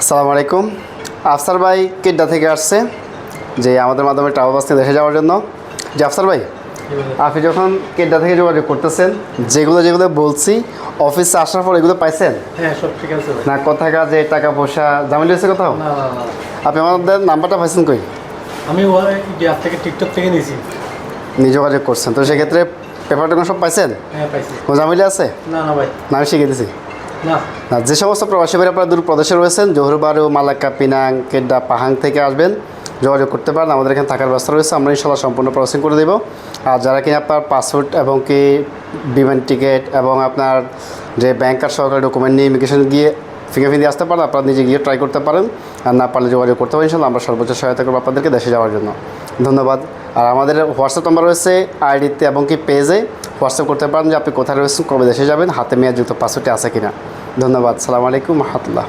আসসালামু আলাইকুম। আফসার ভাই কেড্ডা থেকে আসছে যে আমাদের মাধ্যমে ট্রাভেল বাস নিয়ে দেশে যাওয়ার জন্য। যে আফসার ভাই আপনি যখন কেড্ডা থেকে যোগাযোগ করতেছেন যেগুলো যেগুলো বলছি অফিসে আসার পর এগুলো পাইছেন? হ্যাঁ সব ঠিক আছে না কথা কাজে টাকা পয়সা জামিল হয়েছে কোথাও? না না না আপনি আমাদের নাম্বারটা পাইছেন কই? আমি থেকে টিকটক থেকে নিয়েছি। নিয়ে যোগাযোগ করছেন। তো সেক্ষেত্রে পেপার টেপার সব পাইছেন? হ্যাঁ পাইছি। ও জামিলে আছে? না না ভাই। না আমি শিখে দিছি। না। যে সমস্ত প্রবাসী ভাই আপনারা দূর প্রদেশে রয়েছেন জহুরবারু মালাক্কা, পিনাং, কেড্ডা, পাহাং থেকে আসবেন, যোগাযোগ করতে পারেন, আমাদের এখানে থাকার ব্যবস্থা রয়েছে, আমরা ইনশাল্লাহ সম্পূর্ণ প্রসেসিং করে দেবো। আর যারা কিনা আপনার পাসপোর্ট এবং কি বিমান টিকিট এবং আপনার যে ব্যাংক কার্ড সহকারে ডকুমেন্ট নিয়ে ইমিগ্রেশন গিয়ে ফিঙ্গারপ্রিন্ট দিয়ে আসতে পারেন, আপনারা নিজে গিয়ে ট্রাই করতে পারেন। আর না পারলে যোগাযোগ করতে পারেন ইনশাল্লাহ আমরা সর্বোচ্চ সহায়তা করব আপনাদেরকে দেশে যাওয়ার জন্য। ধন্যবাদ। আর আমাদের হোয়াটসঅ্যাপ নাম্বার রয়েছে আইডিতে এবং কি পেজে হোয়াটসঅ্যাপ করতে পারেন যে আপনি কোথায় রয়েছেন, কবে দেশে যাবেন, হাতে মেয়াদযুক্ত পাসওয়ার্ডটি আছে কিনা। ধন্যবাদ। সালাম আলাইকুম, রহমতুল্লাহ।